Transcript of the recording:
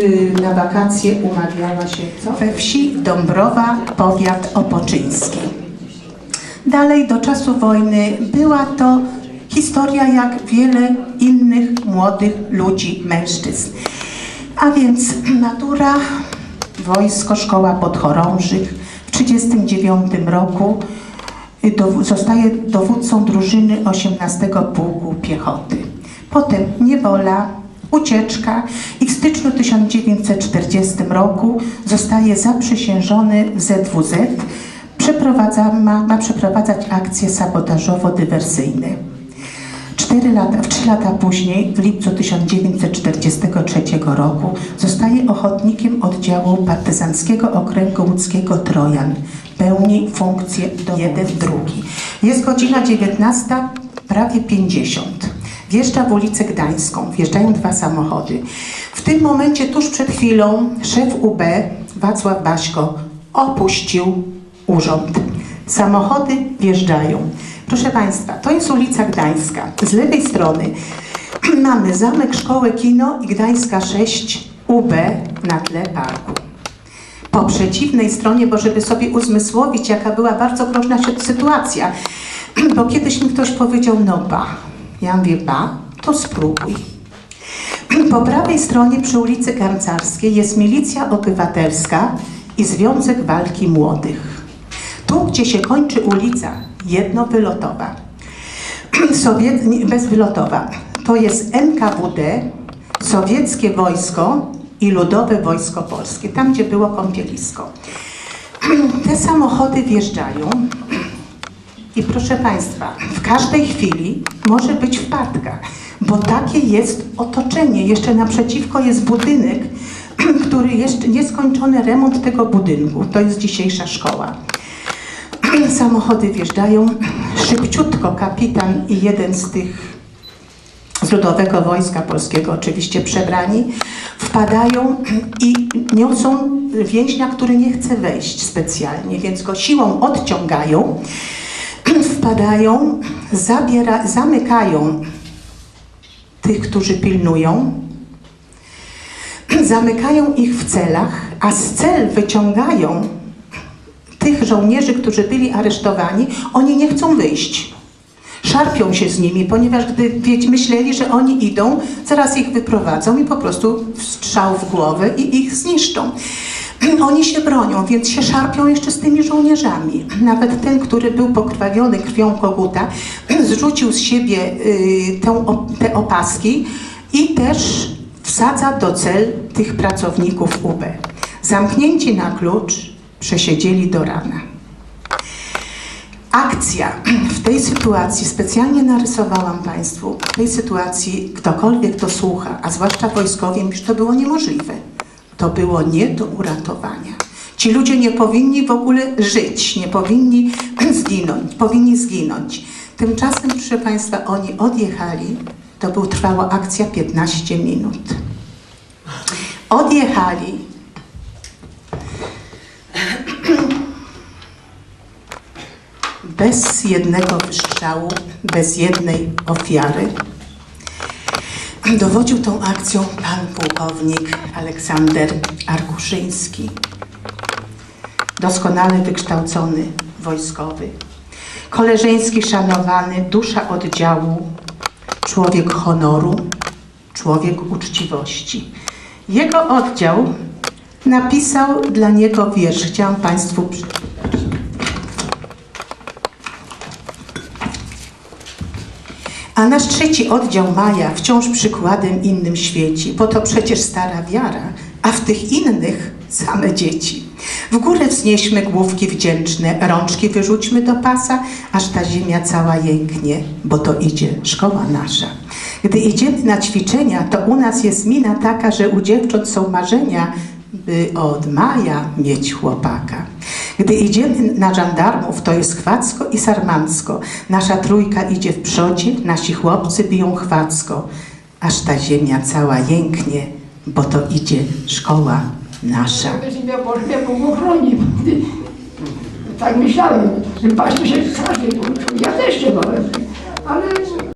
y, na wakacje umawiała się co? we wsi Dąbrowa, powiat opoczyński. Dalej do czasu wojny była to historia jak wiele innych młodych ludzi, mężczyzn. A więc matura, wojsko, szkoła podchorążych. W 1939 roku y, dow- zostaje dowódcą drużyny 18 Pułku Piechoty. Potem niewola, ucieczka i w styczniu 1940 roku zostaje zaprzysiężony w ZWZ. Przeprowadza, ma, ma przeprowadzać akcje sabotażowo-dywersyjne. Cztery lata, w trzy lata później, w lipcu 1943 roku, zostaje ochotnikiem oddziału partyzanckiego okręgu łódzkiego Trojan. Pełni funkcję do jeden drugi. Jest godzina 19, prawie 50. Wjeżdża w ulicę Gdańską, wjeżdżają dwa samochody. W tym momencie, tuż przed chwilą, szef UB, Wacław Baśko, opuścił urząd. Samochody wjeżdżają. Proszę Państwa, to jest ulica Gdańska. Z lewej strony mamy zamek, szkołę, kino i Gdańska 6 UB na tle parku. Po przeciwnej stronie, bo żeby sobie uzmysłowić, jaka była bardzo groźna sy- sytuacja, bo kiedyś mi ktoś powiedział, no ba. Ja mówię, ba, to spróbuj. Po prawej stronie przy ulicy Garncarskiej jest milicja obywatelska i Związek Walki Młodych. Tu, gdzie się kończy ulica jednowylotowa, bezwylotowa, to jest NKWD, sowieckie wojsko i Ludowe Wojsko Polskie, tam gdzie było kąpielisko. Te samochody wjeżdżają i proszę Państwa, w każdej chwili może być wpadka, bo takie jest otoczenie. Jeszcze naprzeciwko jest budynek, który jeszcze nieskończony remont tego budynku. To jest dzisiejsza szkoła. Samochody wjeżdżają, szybciutko kapitan i jeden z tych z Ludowego Wojska Polskiego, oczywiście przebrani, wpadają i niosą więźnia, który nie chce wejść specjalnie, więc go siłą odciągają, wpadają, zabiera, zamykają tych, którzy pilnują, zamykają ich w celach, a z cel wyciągają tych żołnierzy, którzy byli aresztowani, oni nie chcą wyjść. Szarpią się z nimi, ponieważ gdy myśleli, że oni idą, zaraz ich wyprowadzą i po prostu strzał w głowę i ich zniszczą. Oni się bronią, więc się szarpią jeszcze z tymi żołnierzami. Nawet ten, który był pokrwawiony krwią koguta, zrzucił z siebie y, te opaski i też wsadza do cel tych pracowników UB. Zamknięci na klucz, przesiedzieli do rana. Akcja w tej sytuacji, specjalnie narysowałam Państwu, w tej sytuacji ktokolwiek to słucha, a zwłaszcza wojskowi, że to było niemożliwe. To było nie do uratowania. Ci ludzie nie powinni w ogóle żyć, nie powinni zginąć, powinni zginąć. Tymczasem, proszę Państwa, oni odjechali, to był, trwała akcja 15 minut. Odjechali, bez jednego wystrzału, bez jednej ofiary. Dowodził tą akcją pan pułkownik Aleksander Arkuszyński, doskonale wykształcony wojskowy, koleżeński szanowany, dusza oddziału, człowiek honoru, człowiek uczciwości. Jego oddział napisał dla niego wiersz. Chciałam Państwu A nasz trzeci oddział Maja wciąż przykładem innym świeci, bo to przecież stara wiara, a w tych innych same dzieci. W górę wznieśmy główki wdzięczne, rączki wyrzućmy do pasa, aż ta ziemia cała jęknie, bo to idzie szkoła nasza. Gdy idziemy na ćwiczenia, to u nas jest mina taka, że u dziewcząt są marzenia, by od maja mieć chłopaka. Gdy idziemy na żandarmów, to jest chwacko i sarmancko. Nasza trójka idzie w przodzie, nasi chłopcy biją chwacko, aż ta ziemia cała jęknie, bo to idzie szkoła nasza. Boże mnie Bóg ochroni. Tak myślałem, że Państwo się pouczył. Ja też się bałem, ale